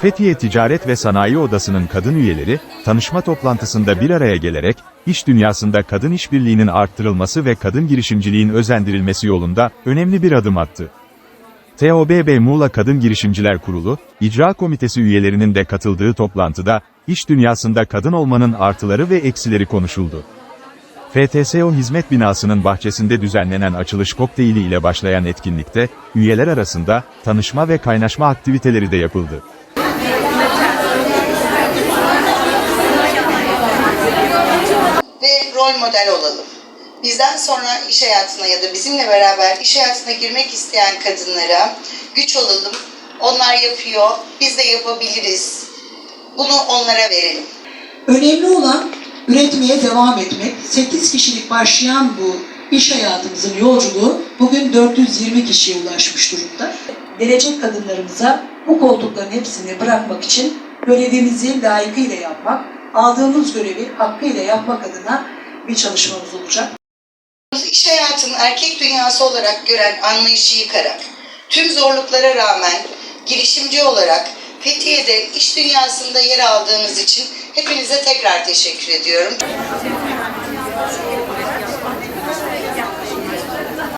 Fethiye Ticaret ve Sanayi Odası'nın kadın üyeleri, tanışma toplantısında bir araya gelerek, iş dünyasında kadın işbirliğinin arttırılması ve kadın girişimciliğin özendirilmesi yolunda önemli bir adım attı. TOBB Muğla Kadın Girişimciler Kurulu, İcra Komitesi üyelerinin de katıldığı toplantıda, iş dünyasında kadın olmanın artıları ve eksileri konuşuldu. FTSO Hizmet Binası'nın bahçesinde düzenlenen açılış kokteyli ile başlayan etkinlikte, üyeler arasında tanışma ve kaynaşma aktiviteleri de yapıldı. ve rol model olalım. Bizden sonra iş hayatına ya da bizimle beraber iş hayatına girmek isteyen kadınlara güç olalım. Onlar yapıyor, biz de yapabiliriz. Bunu onlara verelim. Önemli olan üretmeye devam etmek. 8 kişilik başlayan bu iş hayatımızın yolculuğu bugün 420 kişiye ulaşmış durumda. Gelecek kadınlarımıza bu koltukların hepsini bırakmak için görevimizi layıkıyla yapmak, aldığımız görevi hakkıyla yapmak adına bir çalışmamız olacak. İş hayatını erkek dünyası olarak gören anlayışı yıkarak, tüm zorluklara rağmen girişimci olarak Fethiye'de iş dünyasında yer aldığınız için hepinize tekrar teşekkür ediyorum.